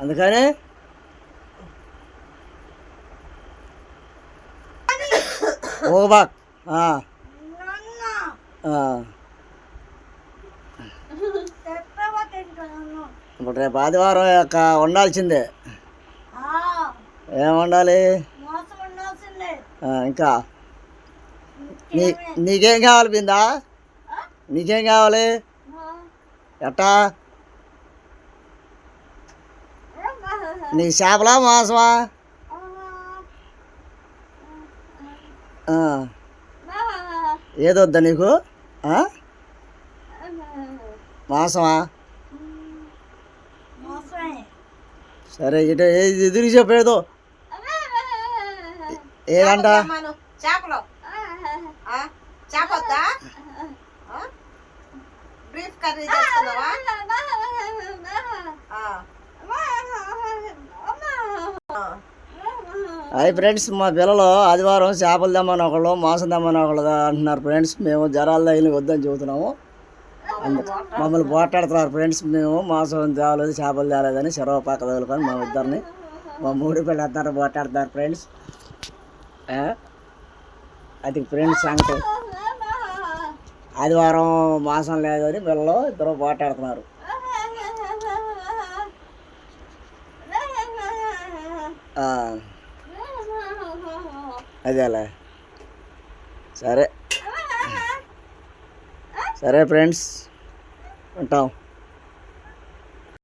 అందుకని. ఓబాక్. ఇప్పుడు రేపు ఆదివారం యొక్క వండాల్సిందే ఏం వండాలి ఆ, ఇంకా. నీ నీకేం కావాలి బిందా? నీకేం కావాలి? ఎట్టా? నీ చేపలా మాంసమా? ఏదొద్దా నీకు? మాసమా మాంసమా? సరే ఇటు ఏది. ఎదురు చెప్పేదో ఏదంట? చేపలు. చేప అది ఫ్రెండ్స్ మా పిల్లలు ఆదివారం చేపలు తెమ్మని ఒకళ్ళు మాంసం తెమ్మని ఒకళ్ళు అంటున్నారు ఫ్రెండ్స్. మేము జ్వరాలు తగిలి వద్దని చెబుతున్నాము. మమ్మల్ని పోట్లాడుతున్నారు ఫ్రెండ్స్. మేము మాంసం తేవలేదు చేపలు తేలేదని చెరవ పక్క తగులుకొని మా ఇద్దరిని మా మూడు పిల్లలు అందరూ పోట్లాడుతున్నారు ఫ్రెండ్స్. అది ఫ్రెండ్స్ సంగతి. ఆదివారం మాసం లేదు అని పిల్లలు ఇద్దరు పోట్లాడుతున్నారు. Uh... అదేలే సరే. సరే ఫ్రెండ్స్. ఉంటాం.